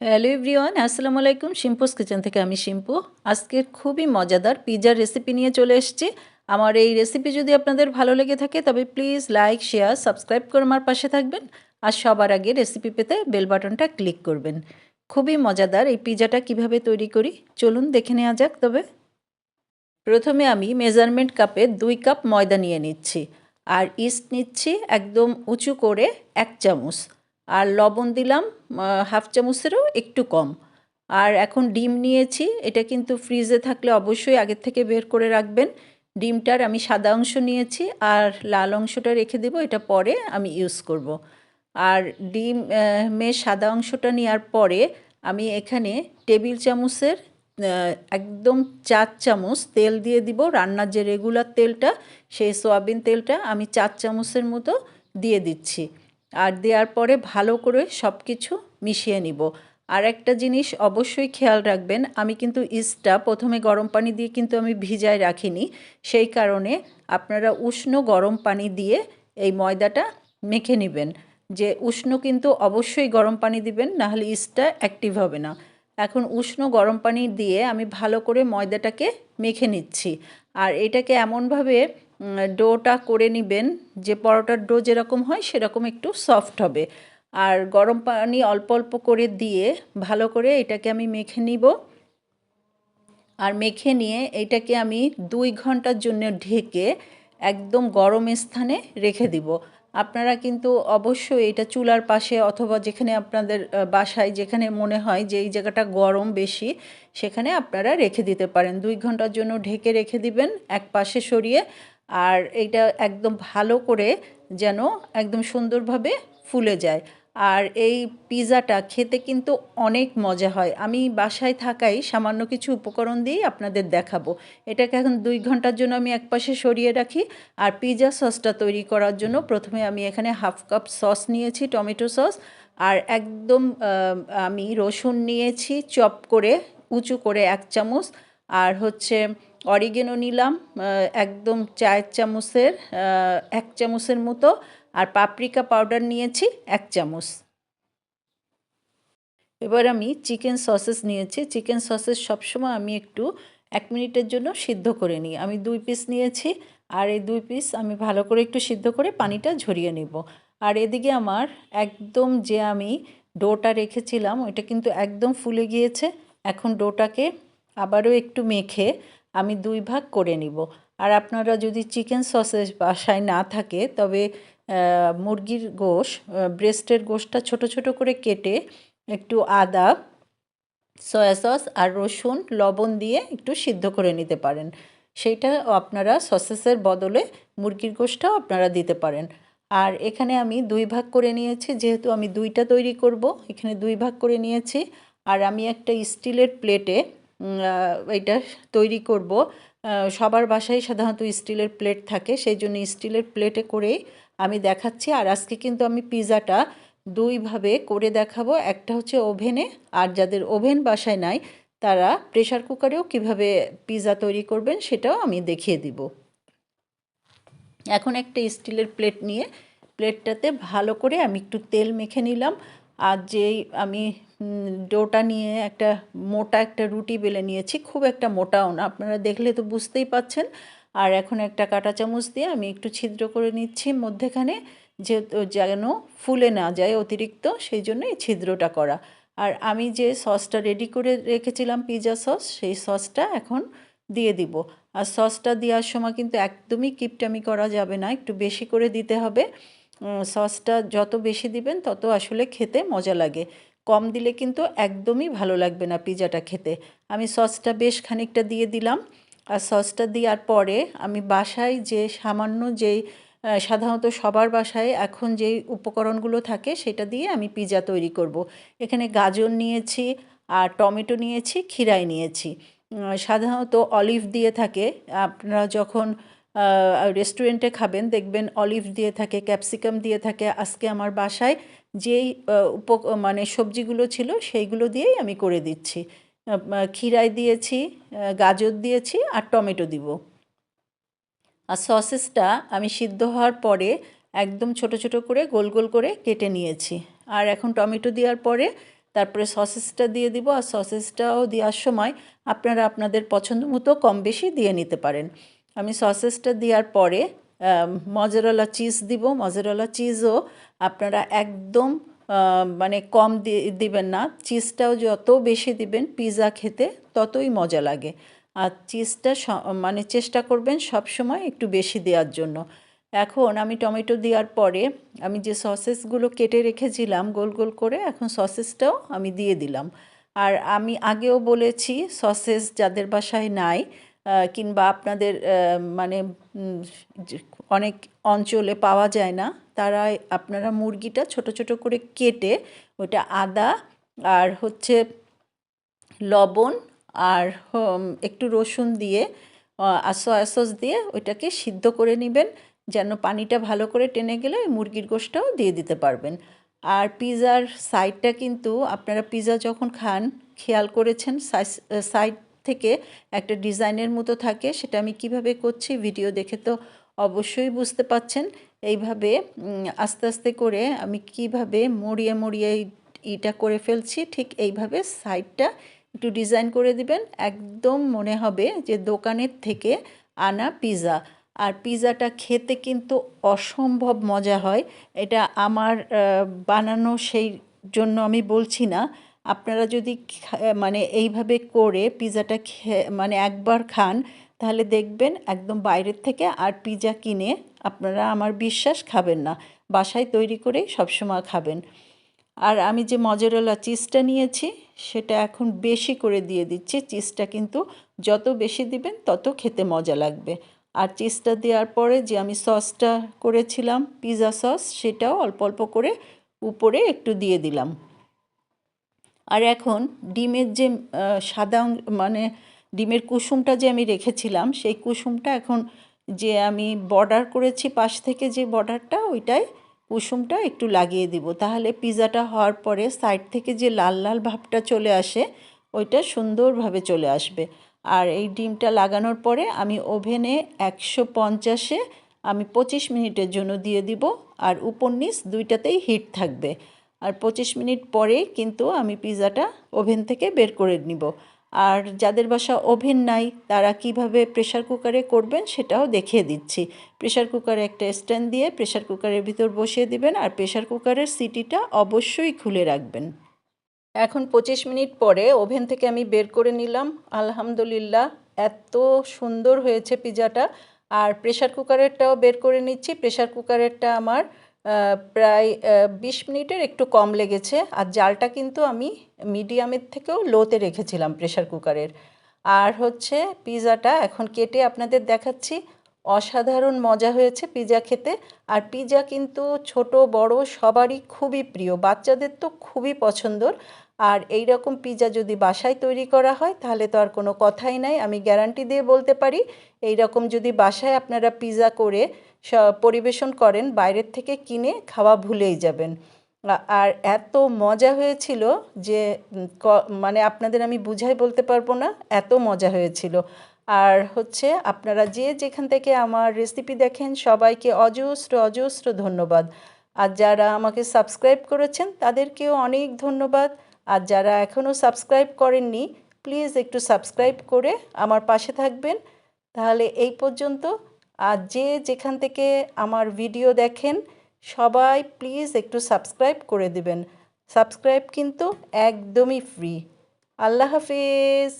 Hello everyone আসসালামু আলাইকুম শিম্পুস kitchen থেকে আমি শিম্পু আজকের খুবই মজাদার পিজার রেসিপি নিয়ে চলে এসেছি। আমার এই রেসিপি যদি আপনাদের ভালো লেগে থাকে, তবে প্লিজ লাইক শেয়ার সাবস্ক্রাইব করে আমার পাশে থাকবেন। আর সবার আগে রেসিপি পেতে বেল বাটনটা ক্লিক করবেন। খুবই মজাদার এই পিজাটা কীভাবে তৈরি করি, চলুন দেখে নেওয়া যাক। তবে প্রথমে আমি মেজারমেন্ট কাপে দুই কাপ ময়দা নিয়ে নিচ্ছি। আর ইস্ট নিচ্ছি একদম উঁচু করে এক চামচ। আর লবণ দিলাম হাফ চামচেরও একটু কম। আর এখন ডিম নিয়েছি, এটা কিন্তু ফ্রিজে থাকলে অবশ্যই আগের থেকে বের করে রাখবেন। ডিমটার আমি সাদা অংশ নিয়েছি আর লাল অংশটা রেখে দেবো, এটা পরে আমি ইউজ করব। আর ডিম মেয়ে সাদা অংশটা নেওয়ার পরে আমি এখানে টেবিল চামচের একদম চার চামচ তেল দিয়ে দিব। রান্নার যে রেগুলার তেলটা, সেই সোয়াবিন তেলটা আমি চার চামচের মতো দিয়ে দিচ্ছি। আর দেওয়ার পরে ভালো করে সব কিছু মিশিয়ে নিব। আর একটা জিনিস অবশ্যই খেয়াল রাখবেন, আমি কিন্তু ইস্টটা প্রথমে গরম পানি দিয়ে কিন্তু আমি ভিজায় রাখিনি, সেই কারণে আপনারা উষ্ণ গরম পানি দিয়ে এই ময়দাটা মেখে নেবেন। যে উষ্ণ কিন্তু অবশ্যই গরম পানি দিবেন, নাহলে ইস্টটা অ্যাক্টিভ হবে না। এখন উষ্ণ গরম পানি দিয়ে আমি ভালো করে ময়দাটাকে মেখে নিচ্ছি। আর এটাকে এমনভাবে ডোটা করে নেবেন। যে পরোটার ডো যেরকম হয়, সেরকম একটু সফট হবে। আর গরম পানি অল্প অল্প করে দিয়ে ভালো করে এটাকে আমি মেখে নিব। আর মেখে নিয়ে এটাকে আমি দুই ঘণ্টার জন্য ঢেকে একদম গরম স্থানে রেখে দিব। আপনারা কিন্তু অবশ্যই এটা চুলার পাশে অথবা যেখানে আপনাদের বাসায় যেখানে মনে হয় যে এই জায়গাটা গরম বেশি, সেখানে আপনারা রেখে দিতে পারেন। দুই ঘণ্টার জন্য ঢেকে রেখে দিবেন, এক পাশে সরিয়ে আর এইটা একদম ভালো করে যেন একদম সুন্দরভাবে ফুলে যায়। আর এই পিৎজাটা খেতে কিন্তু অনেক মজা হয়। আমি বাসায় থাকাই সামান্য কিছু উপকরণ দিয়েই আপনাদের দেখাবো। এটাকে এখন দুই ঘণ্টার জন্য আমি একপাশে সরিয়ে রাখি আর পিৎজা সসটা তৈরি করার জন্য প্রথমে আমি এখানে হাফ কাপ সস নিয়েছি, টমেটো সস, আর একদম আমি রসুন নিয়েছি, চপ করে, উঁচু করে এক চামচ, আর হচ্ছে অরিগেনো নিলাম একদম চায়ের চামচের এক চামচের মতো, আর পাপরিকা পাউডার নিয়েছি, এক চামচ। এবার আমি চিকেন সসেস নিয়েছি, চিকেন সসেস সবসময় আমি একটু এক মিনিটের জন্য সিদ্ধ করে নিই। আমি দুই পিস নিয়েছি, আর এই দুই পিস আমি ভালো করে একটু সিদ্ধ করে পানিটা ঝরিয়ে নিব। আর এদিকে আমার একদম যে আমি ডোটা রেখেছিলাম, ওইটা কিন্তু একদম ফুলে গিয়েছে, এখন ডোটাকে আবারও একটু মেখে আমি দুই ভাগ করে নিব। আর আপনারা যদি চিকেন সসেজ বাসায় না থাকে, তবে মুরগির গোশ ব্রেস্টের গোশটা ছোট ছোট করে কেটে একটু আদা, সয়া সস আর রসুন, লবণ দিয়ে একটু সিদ্ধ করে নিতে পারেন। সেইটা আপনারা সসেসের বদলে মুরগির গোশটাও আপনারা দিতে পারেন। আর এখানে আমি দুই ভাগ করে নিয়েছি, যেহেতু আমি দুইটা তৈরি করব, এখানে দুই ভাগ করে নিয়েছি। আর আমি একটা স্টিলের প্লেটে এটা তৈরি করব। সবার বাসায় সাধারণত স্টিলের প্লেট থাকে, সেই জন্য স্টিলের প্লেটে করেই আমি দেখাচ্ছি। আর আজকে কিন্তু আমি পিৎজাটা দুইভাবে করে দেখাবো। একটা হচ্ছে ওভেনে, আর যাদের ওভেন বাসায় নাই, তারা প্রেশার কুকারেও কীভাবে পিৎজা তৈরি করবেন সেটাও আমি দেখিয়ে দিব। এখন একটা স্টিলের প্লেট নিয়ে, প্লেটটাতে ভালো করে আমি একটু তেল মেখে নিলাম। আর যেই আমি ডোটা নিয়ে একটা মোটা একটা রুটি বেলে নিয়েছি, খুব একটা মোটাও না। আপনারা দেখলে তো বুঝতেই পাচ্ছেন। আর এখন একটা কাঁটা চামচ দিয়ে আমি একটু ছিদ্র করে নিচ্ছি, মধ্যেখানে যে যেন ফুলে না যায় অতিরিক্ত, সেই জন্য এই ছিদ্রটা করা। আর আমি যে সসটা রেডি করে রেখেছিলাম পিৎজা সস, সেই সসটা এখন দিয়ে দিব। আর সসটা দেওয়ার সময় কিন্তু একদমই কিপটামি করা যাবে না, একটু বেশি করে দিতে হবে। সসটা যত বেশি দিবেন, তত আসলে খেতে মজা লাগে। কম দিলে কিন্তু একদমই ভালো লাগবে না পিজাটা খেতে। আমি সসটা বেশ খানিকটা দিয়ে দিলাম। আর সসটা দেওয়ার পরে আমি বাসায় যে সামান্য যেই সাধারণত সবার বাসায় এখন যেই উপকরণগুলো থাকে, সেটা দিয়ে আমি পিজা তৈরি করব। এখানে গাজর নিয়েছি, আর টমেটো নিয়েছি খিরাই নিয়েছি। সাধারণত অলিভ দিয়ে থাকে। আপনারা যখন রেস্টুরেন্টে খাবেন, দেখবেন অলিভ দিয়ে থাকে ক্যাপসিকাম দিয়ে থাকে। আজকে আমার বাসায় যেই উপ মানে সবজিগুলো ছিল সেইগুলো দিয়েই আমি করে দিচ্ছি। খিরাই দিয়েছি গাজর দিয়েছি আর টমেটো দিব। আর সসেসটা আমি সিদ্ধ হওয়ার পরে একদম ছোট ছোট করে গোল গোল করে কেটে নিয়েছি। আর এখন টমেটো দেওয়ার পরে তারপরে সসেসটা দিয়ে দিব। আর সসেসটাও দেওয়ার সময় আপনারা আপনাদের পছন্দ মতো কম বেশি দিয়ে নিতে পারেন। আমি সসেসটা দেওয়ার পরে মজারলা চিজ দিব। মজারলা চিজও আপনারা একদম মানে কম দিবেন না। চিজটাও যত বেশি দিবেন পিৎজা খেতে, ততই মজা লাগে। আর চিজটা মানে চেষ্টা করবেন সব সময় একটু বেশি দেওয়ার জন্য। এখন আমি টমেটো দেওয়ার পরে, আমি যে সসেসগুলো কেটে রেখেছিলাম গোল গোল করে, এখন সসেসটাও আমি দিয়ে দিলাম। আর আমি আগেও বলেছি, সসেস যাদের বাসায় নাই কিংবা আপনাদের মানে অনেক অঞ্চলে পাওয়া যায় না, তারা আপনারা মুরগিটা ছোট ছোট করে কেটে ওটা আদা আর হচ্ছে লবণ আর একটু রসুন দিয়ে আর দিয়ে ওইটাকে সিদ্ধ করে নেবেন, যেন পানিটা ভালো করে টেনে গেলে ওই মুরগির গোশটাও দিয়ে দিতে পারবেন। আর পিৎজার সাইডটা কিন্তু আপনারা পিৎজা যখন খান, খেয়াল করেছেন সাইড থেকে একটা ডিজাইনের মতো থাকে, সেটা আমি কীভাবে করছি ভিডিও দেখে তো অবশ্যই বুঝতে পাচ্ছেন। এইভাবে আস্তে আস্তে করে আমি কীভাবে মরিয়ে মরিয়ে এটা করে ফেলছি, ঠিক এইভাবে সাইডটা একটু ডিজাইন করে দিবেন। একদম মনে হবে যে দোকানের থেকে আনা পিৎজা আর পিৎজাটা খেতে কিন্তু অসম্ভব মজা হয়। এটা আমার বানানো সেই জন্য আমি বলছি না। আপনারা যদি মানে এইভাবে করে পিৎজাটা খে- মানে একবার খান, তাহলে দেখবেন একদম বাইরের থেকে আর পিৎজা কিনে আপনারা আমার বিশ্বাস খাবেন না। বাসায় তৈরি করেই সবসময় খাবেন। আর আমি যে মজারেলা চিজটা নিয়েছি, সেটা এখন বেশি করে দিয়ে দিচ্ছি। চিজটা কিন্তু যত বেশি দিবেন, তত খেতে মজা লাগবে। আর চিজটা দেওয়ার পরে যে আমি সসটা করেছিলাম পিৎজা সস, সেটাও অল্প অল্প করে উপরে একটু দিয়ে দিলাম। আর এখন ডিমের যে সাদা মানে ডিমের কুসুমটা যে আমি রেখেছিলাম, সেই কুসুমটা এখন যে আমি বর্ডার করেছি পাশ থেকে যে বর্ডারটা ওইটাই কুসুমটা একটু লাগিয়ে দিব। তাহলে পিৎজাটা হওয়ার পরে সাইড থেকে যে লাল লাল ভাবটা চলে আসে, ওইটা সুন্দরভাবে চলে আসবে। আর এই ডিমটা লাগানোর পরে আমি ওভেনে একশো পঞ্চাশে আমি পঁচিশ মিনিটের জন্য দিয়ে দিব। আর উপর নিচ দুইটাতেই হিট থাকবে। আর পঁচিশ মিনিট পরে কিন্তু আমি পিৎজাটা ওভেন থেকে বের করে নিব। আর যাদের বাসা ওভেন নাই, তারা কীভাবে প্রেশার কুকারে করবেন সেটাও দেখিয়ে দিচ্ছি। প্রেশার কুকারে একটা স্ট্যান্ড দিয়ে প্রেশার কুকারের ভিতর বসিয়ে দিবেন আর প্রেশার কুকারের সিটিটা অবশ্যই খুলে রাখবেন। এখন পঁচিশ মিনিট পরে ওভেন থেকে আমি বের করে নিলাম। আলহামদুলিল্লাহ, এত সুন্দর হয়েছে পিজাটা আর প্রেশার কুকারেরটাও বের করে নিচ্ছি। প্রেশার কুকারেরটা আমার প্রায় বিশ মিনিটের একটু কম লেগেছে। আর জালটা কিন্তু আমি মিডিয়ামের থেকেও লোতে রেখেছিলাম প্রেশার কুকারের। আর হচ্ছে পিজাটা এখন কেটে আপনাদের দেখাচ্ছি। অসাধারণ মজা হয়েছে পিজা খেতে। আর পিজা কিন্তু ছোট, বড় সবারই খুবই প্রিয়। বাচ্চাদের তো খুবই পছন্দর। আর এই রকম পিজা যদি বাসায় তৈরি করা হয়, তাহলে তো আর কোনো কথাই নাই। আমি গ্যারান্টি দিয়ে বলতে পারি এই রকম যদি বাসায় আপনারা পিজা করে পরিবেশন করেন, বাইরের থেকে কিনে খাওয়া ভুলেই যাবেন। আর এত মজা হয়েছিল যে মানে আপনাদের আমি বুঝাই বলতে পারব না, এত মজা হয়েছিল। আর হচ্ছে আপনারা যে যেখান থেকে আমার রেসিপি দেখেন, সবাইকে অজস্র অজস্র ধন্যবাদ। আর যারা আমাকে সাবস্ক্রাইব করেছেন, তাদেরকেও অনেক ধন্যবাদ। আর যারা এখনও সাবস্ক্রাইব করেননি প্লিজ একটু সাবস্ক্রাইব করে আমার পাশে থাকবেন। তাহলে এই পর্যন্ত। আর যে যেখান থেকে আমার ভিডিও দেখেন, সবাই প্লিজ একটু সাবস্ক্রাইব করে দিবেন। সাবস্ক্রাইব কিন্তু একদমই ফ্রি আল্লাহ হাফিজ।